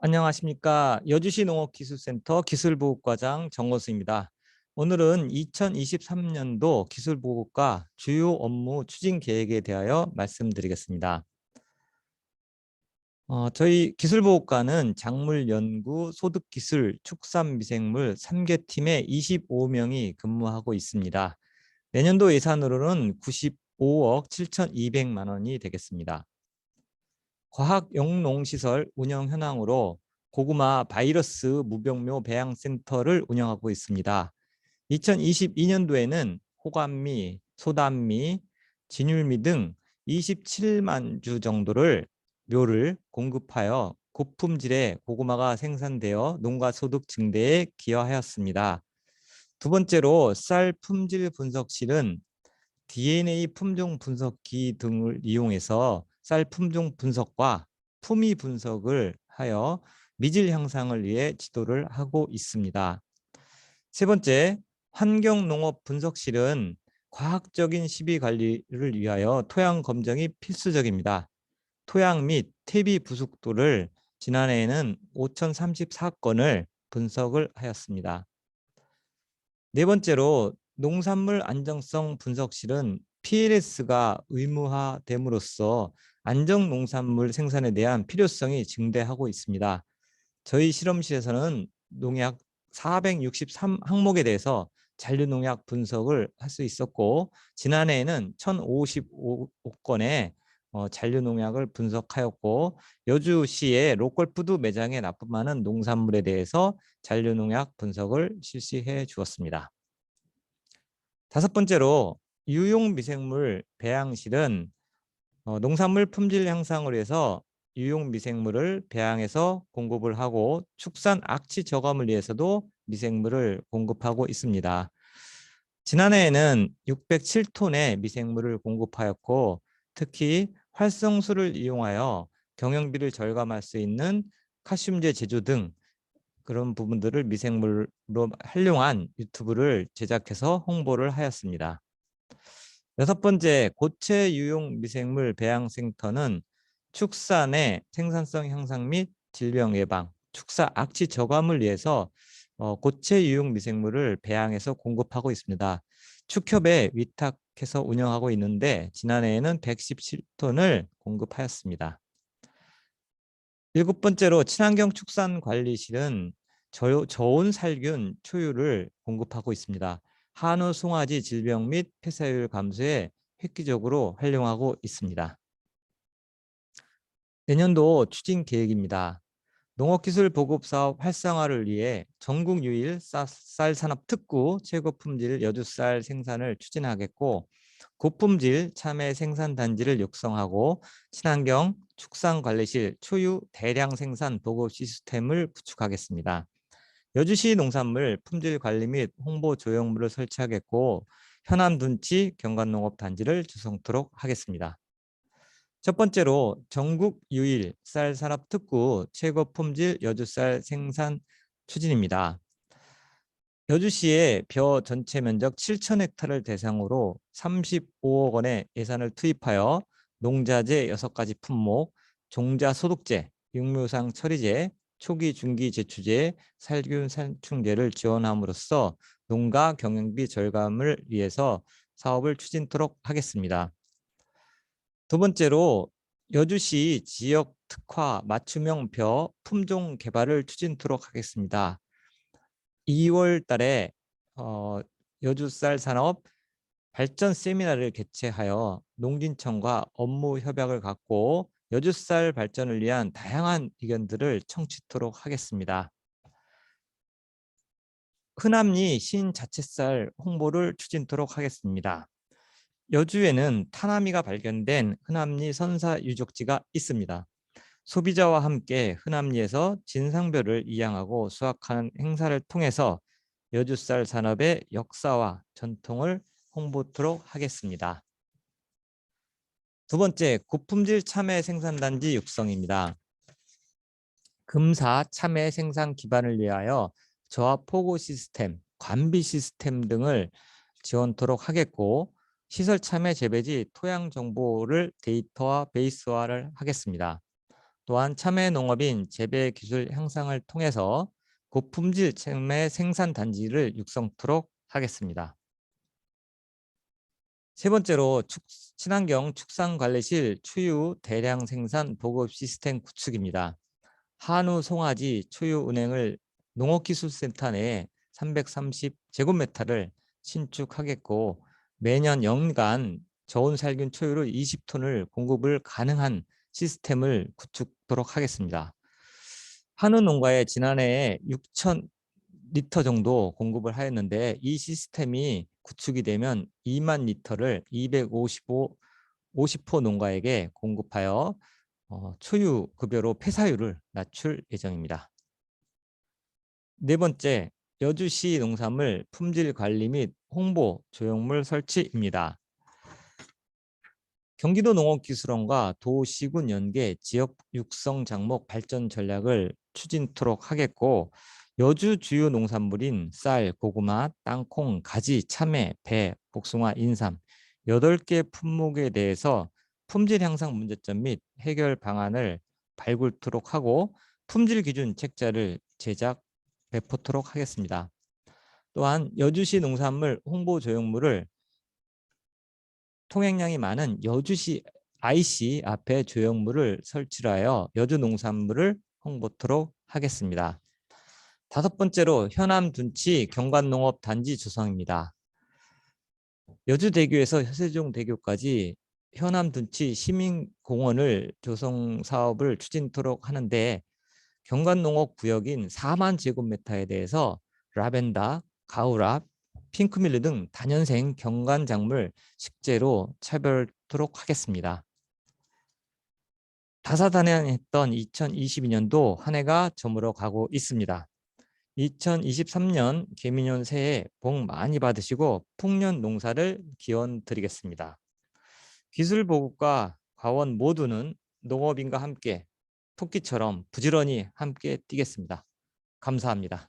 안녕하십니까. 여주시 농업기술센터 기술보급과장 정거수입니다. 오늘은 2023년도 기술보급과 주요 업무 추진 계획에 대하여 말씀드리겠습니다. 어, 저희 기술보급과는 작물 연구, 소득기술, 축산미생물 3개 팀에 25명이 근무하고 있습니다. 내년도 예산으로는 95억 7,200만 원이 되겠습니다. 과학 영농시설 운영 현황으로 고구마 바이러스 무병묘 배양센터를 운영하고 있습니다. 2022년도에는 호감미, 소담미, 진율미 등 27만 주 정도를 묘를 공급하여 고품질의 고구마가 생산되어 농가 소득 증대에 기여하였습니다. 두 번째로 쌀 품질 분석실은 DNA 품종 분석기 등을 이용해서 쌀 품종 분석과 품위 분석을 하여 미질 향상을 위해 지도를 하고 있습니다. 세 번째, 환경농업 분석실은 과학적인 시비 관리를 위하여 토양 검정이 필수적입니다. 토양 및 퇴비 부숙도를 지난해에는 5,034건을 분석을 하였습니다. 네 번째로 농산물 안정성 분석실은 PLS가 의무화됨으로써 안정 농산물 생산에 대한 필요성이 증대하고 있습니다. 저희 실험실에서는 농약 463 항목에 대해서 잔류 농약 분석을 할 수 있었고 지난해에는 1055건의 어, 잔류 농약을 분석하였고 여주시의 로컬푸드 매장에 납품하는 농산물에 대해서 잔류 농약 분석을 실시해 주었습니다. 다섯 번째로 유용 미생물 배양실은 어, 농산물 품질 향상을 위해서 유용 미생물을 배양해서 공급을 하고 축산 악취 저감을 위해서도 미생물을 공급하고 있습니다. 지난해에는 607톤의 미생물을 공급하였고 특히 활성수를 이용하여 경영비를 절감할 수 있는 칼슘제 제조 등 그런 부분들을 미생물로 활용한 유튜브를 제작해서 홍보를 하였습니다. 여섯 번째, 고체 유용 미생물 배양 센터는 축산의 생산성 향상 및 질병 예방, 축사 악취 저감을 위해서 어, 고체 유용 미생물을 배양해서 공급하고 있습니다. 축협에 위탁해서 운영하고 있는데 지난해에는 117톤을 공급하였습니다. 일곱 번째로 친환경 축산 관리실은 저온 살균 초유를 공급하고 있습니다. 한우 송아지 질병 및 폐사율 감소에 획기적으로 활용하고 있습니다. 내년도 추진 계획입니다. 농업기술 보급 사업 활성화를 위해 전국 유일 쌀 산업 특구 최고 품질 여주쌀 생산을 추진하겠고 고품질 참외 생산 단지를 육성하고 친환경 축산관리실 초유 대량 생산 보급 시스템을 구축하겠습니다. 여주시 농산물 품질 관리 및 홍보 조형물을 설치하겠고 현안 둔치 경관농업 단지를 주성토록 하겠습니다. 첫 번째로 전국 유일 쌀 산업 특구 최고 품질 여주쌀 생산 추진입니다. 여주시의 벼 전체 면적 7천 헥타를 대상으로 35억 원의 예산을 투입하여 농자재 6가지 품목, 종자 소독제, 육묘상 처리제, 초기 중기 제초제, 살균 살충제를 지원함으로써 농가 경영비 절감을 위해서 사업을 추진토록 하겠습니다. 두 번째로 여주시 지역 특화 맞춤형 벼 품종 개발을 추진토록 하겠습니다. 2월 달에 어, 여주쌀 산업 발전 세미나를 개최하여 농진청과 업무 협약을 갖고 여주쌀 발전을 위한 다양한 의견들을 청취토록 하겠습니다. 흔암리 신자체쌀 홍보를 추진토록 하겠습니다. 여주에는 타나미가 발견된 흔암리 선사 유적지가 있습니다. 소비자와 함께 흔암리에서 진상별을 이양하고 수확하는 행사를 통해서 여주쌀 산업의 역사와 전통을 홍보토록 하겠습니다. 두 번째, 고품질 참외 생산단지 육성입니다. 금사 참외 생산 기반을 위하여 저압 포고 시스템, 관비 시스템 등을 지원토록 하겠고 시설 참외 재배지 토양 정보를 데이터화 베이스화를 하겠습니다. 또한 참외 농업인 재배 기술 향상을 통해서 고품질 참외 생산 단지를 육성토록 하겠습니다. 세 번째로 축, 친환경 축산관리실 추유 대량 생산 보급 시스템 구축입니다. 한우 송아지 추유 운행을 농업기술센터 내에 330제곱미터를 신축하겠고 매년 연간 저온 살균 초유로 20톤을 공급을 가능한 시스템을 구축토록 하겠습니다. 한우 농가에 지난해에 6천 리터 정도 공급을 하였는데 이 시스템이 구축이 되면 2만 리터를 255 50호 농가에게 공급하여 어, 초유 급여로 폐사율을 낮출 예정입니다. 네 번째, 여주시 농산물 품질 관리 및 홍보 조형물 설치입니다. 경기도 농업기술원과 도시군 연계 지역 육성 장목 발전 전략을 추진토록 하겠고 여주 주요 농산물인 쌀, 고구마, 땅콩, 가지, 참외, 배, 복숭아, 인삼 8개 품목에 대해서 품질 향상 문제점 및 해결 방안을 발굴토록 하고 품질 기준 책자를 제작 배포토록 하겠습니다. 또한 여주시 농산물 홍보 조형물을 통행량이 많은 여주시 IC 앞에 조형물을 설치하여 여주 농산물을 홍보토록 하겠습니다. 다섯 번째로 현암 둔치 경관농업 단지 조성입니다. 여주대교에서 해세종대교까지 현암 둔치 시민공원을 조성 사업을 추진토록 하는데 경관농업 구역인 4만 제곱미터에 대해서 라벤더, 가우랍, 핑크밀리 등 다년생 경관작물 식재로 차별토록 하겠습니다. 다사다난했던 2022년도 한 해가 저물어 가고 있습니다. 2023년 개미년 새해 복 많이 받으시고 풍년 농사를 기원 드리겠습니다. 기술 보급과 과원 모두는 농업인과 함께 토끼처럼 부지런히 함께 뛰겠습니다. 감사합니다.